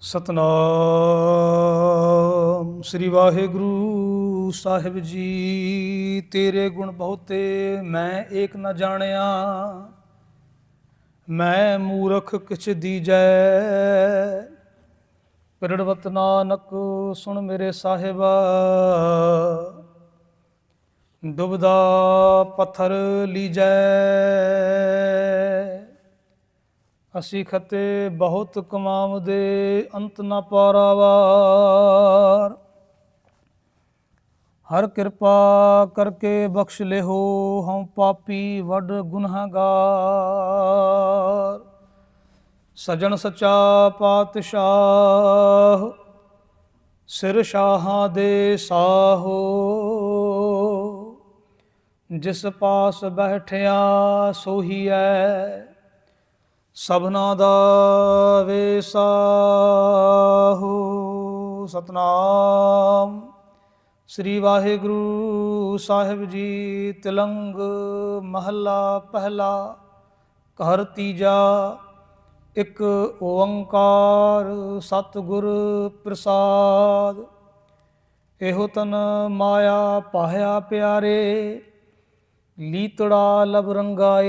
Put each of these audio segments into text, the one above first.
ਸਤਨਾਮ। ਸ੍ਰੀ ਵਾਹਿਗੁਰੂ ਸਾਹਿਬ ਜੀ, ਤੇਰੇ ਗੁਣ ਬਹੁਤੇ ਮੈਂ ਏਕ ਨਾ ਜਾਣਿਆ। ਮੈਂ ਮੂਰਖ ਕਿਛ ਦੀਜੈ। ਪਿਰੜਵਤ ਨਾਨਕ, ਸੁਣ ਮੇਰੇ ਸਾਹਿਬਾ। ਦੁਬਦਾ ਪੱਥਰ ਲੀਜੈ। ਅਸੀਂ ਖਤੇ ਬਹੁਤ ਕਮਾਮ ਦੇ ਅੰਤ ਨਾ ਪਾਰਾਵਾਰ। ਹਰ ਕਿਰਪਾ ਕਰਕੇ ਬਖਸ਼ ਲਿਹੋ, ਹਉ ਪਾਪੀ ਵੱਡ ਗੁਨਾਹਗਾਰ। ਸਜਣ ਸਚਾ ਪਾਤਸ਼ਾਹ, ਸਿਰ ਸ਼ਾਹਾਂ ਦੇ ਸਾਹੋ। ਜਿਸ ਪਾਸ ਬੈਠਿਆ ਸੋਹੀ ਐ ਸਭਨਾ ਦਾ ਵੇਸਾਹੂ। ਸਤਨਾਮ। ਸ੍ਰੀ ਵਾਹਿਗੁਰੂ ਸਾਹਿਬ ਜੀ ਤਿਲੰਗ ਮਹੱਲਾ ਪਹਿਲਾ। ਘਰ ਤੀਜਾ। ਇੱਕ ਓੰਕਾਰ ਸਤਿਗੁਰ ਪ੍ਰਸਾਦ। ਇਹੋ ਤਨ ਮਾਇਆ ਪਾਹਿਆ ਪਿਆਰੇ। ਲੀਤੜਾ ਲਬ ਰੰਗਾਏ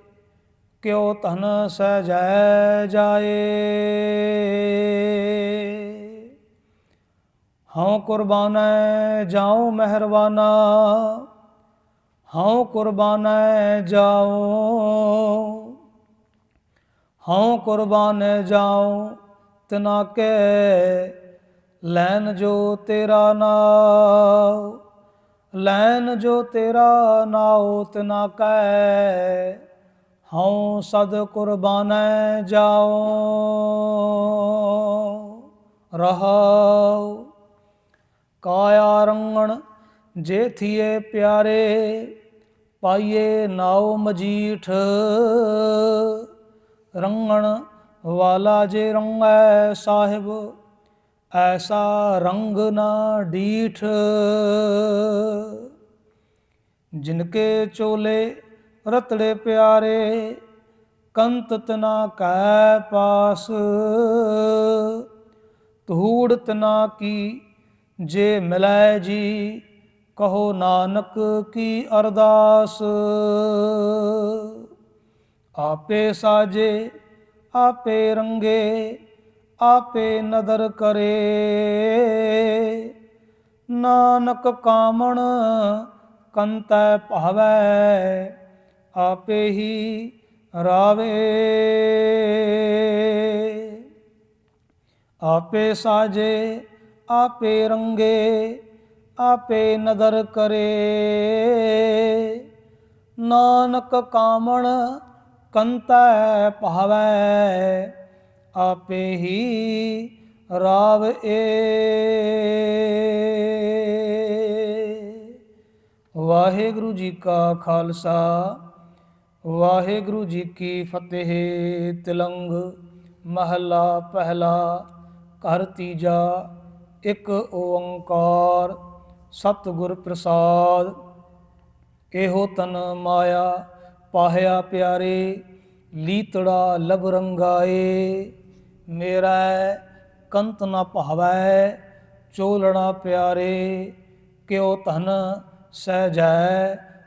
ਕਿਉ ਧਨ ਸਜੈ ਜਾਏ। ਹਉ ਕੁਰਬਾਨੈ ਜਾਉ ਮਹਿਰਬਾਨਾ, ਹਉ ਕੁਰਬਾਨੈ ਜਾਉ। ਹਉ ਕੁਰਬਾਨੈ ਜਾਉ ਤਿਨਾ ਕੈ ਲੈਨ ਜੋ ਤੇਰਾ ਨਾਉ। ਲੈਨ ਜੋ ਤੇਰਾ ਨਾਉ ਤਿਨਾ ਕੈ ਹਉ ਸਦ ਕੁਰਬਾਨੈ ਜਾਓ, ਰਹਾਉ। ਕਾਇਆ ਰੰਗਣ ਜੇ ਥੀਏ ਪਿਆਰੇ, ਪਾਈਏ ਨਾਉ ਮਜੀਠ। ਰੰਗਣ ਵਾਲਾ ਜੇ ਰੰਗੈ ਸਾਹਿਬ, ਐਸਾ ਰੰਗ ਨਾ ਡੀਠ। ਜਿਨਕੇ ਚੋਲੇ ਰਤੜੇ ਪਿਆਰੇ, ਕੰਤ ਤਨਾ ਕੈ ਪਾਸ। ਧੂੜ ਤਨਾ ਕੀ ਜੇ ਮਿਲੈ ਜੀ, ਕਹੋ ਨਾਨਕ ਕੀ ਅਰਦਾਸ। ਆਪੇ ਸਾਜੇ, ਆਪੇ ਰੰਗੇ, ਆਪੇ ਨਦਰ ਕਰੇ। ਨਾਨਕ ਕਾਮਣ ਕੰਤੈ ਭਾਵੈ ਆਪੇ ਹੀ ਰਾਵੇ। ਆਪੇ ਸਾਜੇ, ਆਪੇ ਰੰਗੇ, ਆਪੇ ਨਦਰ ਕਰੇ। ਨਾਨਕ ਕਾਮਣ ਕੰਤੈ ਭਾਵੈ, ਆਪੇ ਹੀ ਰਾਵ ਏ। ਵਾਹਿਗੁਰੂ ਜੀ ਕਾ ਖਾਲਸਾ। ਵਾਹਿਗੁਰੂ ਜੀ ਕੀ ਫਤਿਹ। ਤਿਲੰਗ ਮਹਲਾ ਪਹਿਲਾ, ਘਰ ਤੀਜਾ, ਇੱਕ ਓੰਕਾਰ, ਸਤਿਗੁਰ ਪ੍ਰਸਾਦ। ਇਹੋ ਤਨ ਮਾਇਆ ਪਾਹਿਆ ਪਿਆਰੇ, ਲੀਤੜਾ ਲਬ ਰੰਗਾਏ। ਮੇਰਾ ਕੰਤ ਨਾ ਭਾਵੈ, ਚੋਲਣਾ ਪਿਆਰੇ, ਕਿਉ ਧਨ ਸਹਿਜੈ